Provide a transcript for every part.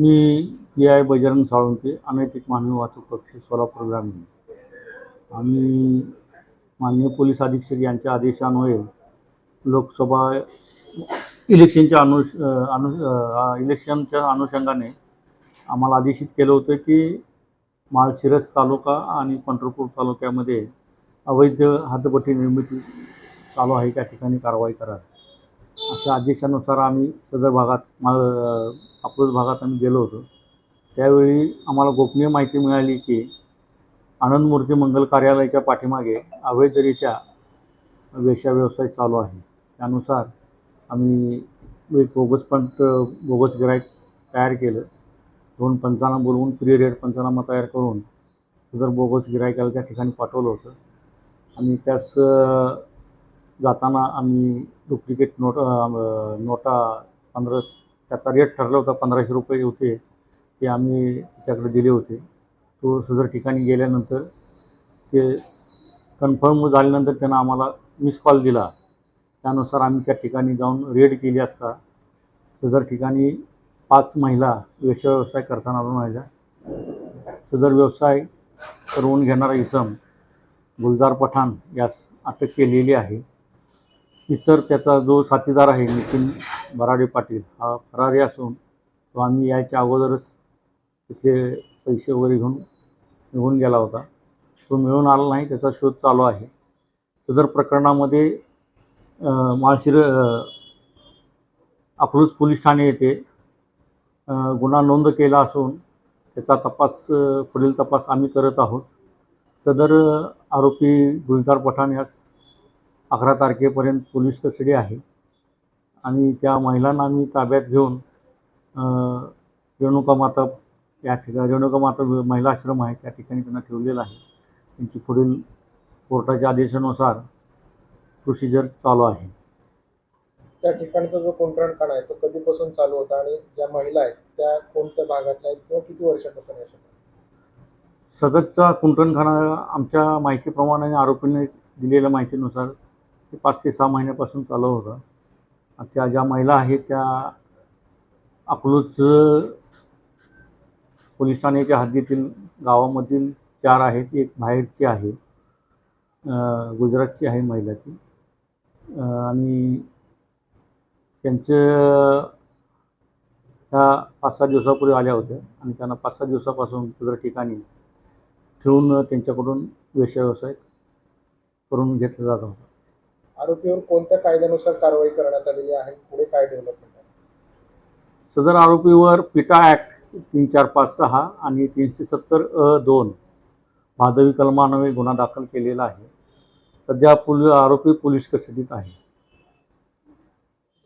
Me P I Bajrang Salunke अनैतिक मानवी वाहतूक कक्ष सोलापूर ग्रामीण. आम्ही माननीय पोलीस अधीक्षक यांच्या आदेशान्वये लोकसभा इलेक्शनच्या अनु अनु इलेक्शनच्या अनुषंगाने आम्हाला आदेशित केलं होतं की माळशिरस तालुका आणि पंढरपूर तालुक्यामध्ये अवैध हातभट्टी निर्मिती चालू आहे. त्या ठिकाणी कारवाई करा अशा आदेशानुसार आम्ही सदर भागात मा अप्रोच भागात आम्ही गेलो होतो. त्यावेळी आम्हाला गोपनीय माहिती मिळाली की आनंद मूर्ती मंगल कार्यालयाच्या पाठीमागे अवैधरित्या वेश्या व्यवसाय चालू आहे. त्यानुसार आम्ही एक बोगस पण बोगस गिराईक तयार केलं. दोन पंचांना बोलवून प्री रेड पंचनामा तयार करून सदर बोगस गिरायकाला त्या ठिकाणी पाठवलं होतं. आणि त्यास जाताना आम्ही डुप्लिकेट नोट नोटा पंधरा त्याचा रेट ठरला होता पंधराशे रुपये होते ते आम्ही त्याच्याकडे दिले होते. तो सदर ठिकाणी गेल्यानंतर ते कन्फर्म झाल्यानंतर त्यानं आम्हाला मिस कॉल दिला. त्यानुसार आम्ही त्या ठिकाणी जाऊन रेड केली असता. सदर ठिकाणी पाच महिला वेश व्यवसाय करताना आढळून आल्या सदर व्यवसाय करवून घेणारा इसम गुलजार पठाण यास अटक केलेली आहे. इतर त्याचा जो साथीदार आहे नितीन बराडे पाटील हा फरारी असून तो आम्ही यायच्या अगोदरच तिथले पैसे वगैरे घेऊन निघून गेला होता. तो मिळून आला नाही त्याचा शोध चालू आहे. सदर प्रकरणामध्ये माळशिर अकलूज पोलीस ठाणे येथे गुन्हा नोंद केला असून त्याचा तपास पुढील तपास आम्ही करत आहोत. सदर आरोपी गुलजार पठाण यास अकरा तारखेपर्यंत पोलीस कस्टडी आहे. आणि त्या महिलांना आम्ही ताब्यात घेऊन रेणुका माता या ठिकाणी रेणुका माता महिला आश्रम आहे त्या ठिकाणी त्यांना ठेवलेलं आहे. त्यांची पुढील कोर्टाच्या आदेशानुसार प्रोसिजर चालू आहे. त्या ठिकाणचा जो कुंटणखाना आहे तो कधीपासून चालू होता आणि ज्या महिला आहेत त्या कोणत्या भागातल्या आहेत किंवा किती वर्षापासून आहे सदरचा कुंटणखाना आमच्या माहितीप्रमाणे आणि आरोपीने दिलेल्या माहितीनुसार ते पाच ते सहा महिन्यापासून चालू होतं. त्या ज्या महिला आहेत त्या अकलूज पोलीस ठाण्याच्या हद्दीतील गावामधील चार आहेत. एक बाहेरची आहे. गुजरातची आहे महिला ती. आणि त्यांचं ह्या पाच सहा दिवसापूर्वी आल्या होत्या. आणि त्यांना पाच सहा दिवसापासून दुसऱ्या ठिकाणी ठेवून त्यांच्याकडून वेश्या व्यवसाय करून घेतला जात होता. आरोपीवर कोणत्या कायद्यानुसार कारवाई करण्यात आलेली आहे? पुढे काय डेव्हलपमेंट आहे? सदर आरोपीवर पिटा ॲक्ट तीन चार पाच सहा आणि तीनशे सत्तर अ दोन भादवी कलमान्वये गुन्हा दाखल केलेला आहे. सध्या पुल आरोपी पोलीस कस्टडीत आहे.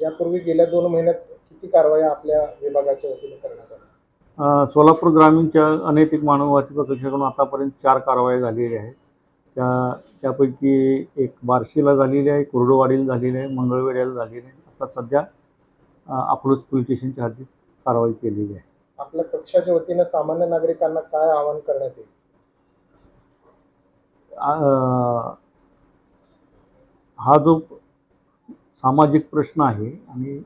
यापूर्वी गेल्या दोन महिन्यात किती कारवाई आपल्या विभागाच्या वतीने करण्यात आल्या? सोलापूर ग्रामीणच्या अनैतिक मानव वाहतूक आतापर्यंत चार कारवाया झालेल्या आहेत. त्या त्यापैकी एक बार्शीला झालेली आहे कुर्डुवाडीला झालेली आहे मंगळवेढ्याला झालेली आहे. आता सध्या अकलूज पोलीस स्टेशनच्या हद्दीत कारवाई केलेली आहे. आपल्या कक्षाच्या वतीने सामान्य नागरिकांना काय आवाहन करण्यात येईल? हा जो सामाजिक प्रश्न आहे आणि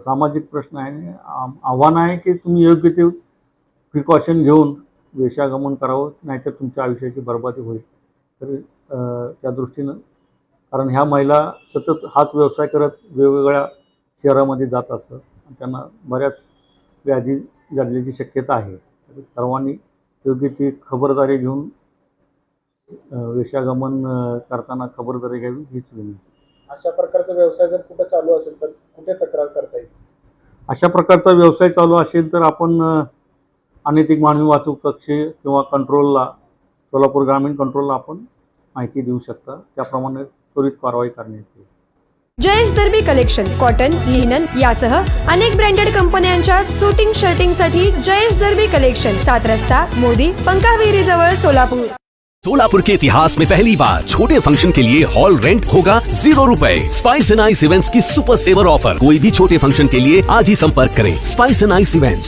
सामाजिक प्रश्न आहे आणि आव्हान आहे की तुम्ही योग्य ते प्रिकॉशन घेऊन वेशागमन करावं नाहीतर तुमच्या आयुष्याची बर्बादी होईल. तर त्या दृष्टीनं कारण ह्या महिला सतत हाच व्यवसाय करत वेगवेगळ्या शहरामध्ये जात असतात. आणि त्यांना बऱ्याच व्याधी जडण्याची शक्यता आहे. तर सर्वांनी योग्य ती खबरदारी घेऊन अ, करताना खबरदारी घ्यावी हीच विनंती. अशा प्रकारचा व्यवसाय जर कुठे चालू असेल तर कुठे तक्रार करता येईल? अशा प्रकारचा व्यवसाय चालू असेल तर आपण अनैतिक मानवी वाहतूक कक्ष किंवा कंट्रोलला सोलापूर ग्रामीण कंट्रोलला आपण माहिती देऊ शकता. त्याप्रमाणे त्वरित कारवाई करण्यात येईल. Jayesh Darbi collection cotton linen यासह अनेक ब्रँडेड कंपन्यांच्या सुटिंग शर्टिंगसाठी जयेश दर्बी कलेक्शन सात रस्ता मोदी पंकाविरी जवळ सोलापूर. सोलापुर के इतिहास में पहली बार छोटे फंक्शन के लिए हॉल रेंट होगा जीरो रुपए. स्पाइस एंड आइस इवेंट्स की सुपर सेवर ऑफर कोई भी छोटे फंक्शन के लिए आज ही संपर्क करें. Spice and ice events